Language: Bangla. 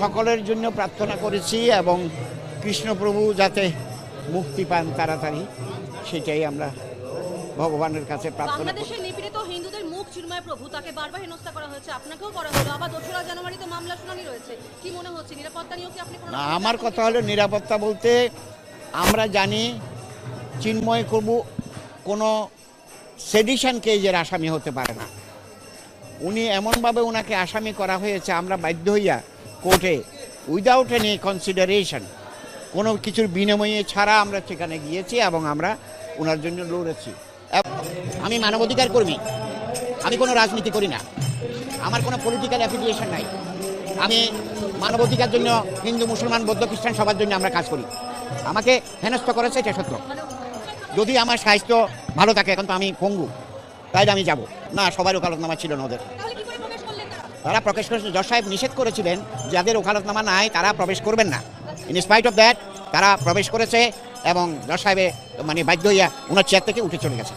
সকলের জন্য প্রার্থনা করেছি এবং কৃষ্ণপ্রভু যাতে মুক্তি পান তাড়াতাড়ি সেটাই আমরা ভগবানের কাছে প্রার্থনা বাংলাদেশের নিপীড়িত হিন্দুদের মুখ চিন্ময় প্রভু তাকে বারবার হেনস্থা করা হয়েছে। আপনাকেও করা হলো। আবার দোসরা জানুয়ারিতে মামলা শুনানি রয়েছে। কি মনে হচ্ছে? নিরাপত্তা নিয়েও কি আপনি না আমার কথা হলো নিরাপত্তা বলতে আমরা জানি চিন্ময় প্রভু কোনো সেডিশন কেজের আসামি হতে পারে না। উনি এমনভাবে ওনাকে আসামি করা হয়েছে আমরা বাধ্য হইয়া কোর্টে উইদাউট এনি কনসিডারেশন কোনো কিছুর বিনিময়ে ছাড়া আমরা সেখানে গিয়েছি এবং আমরা ওনার জন্য লড়েছি। আমি মানবাধিকার কর্মী। আমি কোনো রাজনীতি করি না। আমার কোনো পলিটিক্যাল অ্যাফিলিয়েশন নাই। আমি মানবাধিকার জন্য, হিন্দু, মুসলমান, বৌদ্ধ, খ্রিস্টান সবার জন্য আমরা কাজ করি। আমাকে হেনস্থ করেছে, এটা সত্য। যদি আমার স্বাস্থ্য ভালো থাকে, এখন তো আমি পঙ্গু। তাই আমি যাব। না সবার ওকালতনামা ছিল না ওদের তাহলে কি করে প্রকাশ করলেন তারা প্রকাশ করেছিল জজ সাহেব নিষেধ করেছিলেন, যাদের ওখালতনামা নাই, তারা প্রবেশ করবেন না। ইন স্পাইট অফ দ্যাট তারা প্রবেশ করেছে এবং জজ সাহেবে মানে বাধ্য হইয়া উনার চেয়ার থেকে উঠে চলে গেছে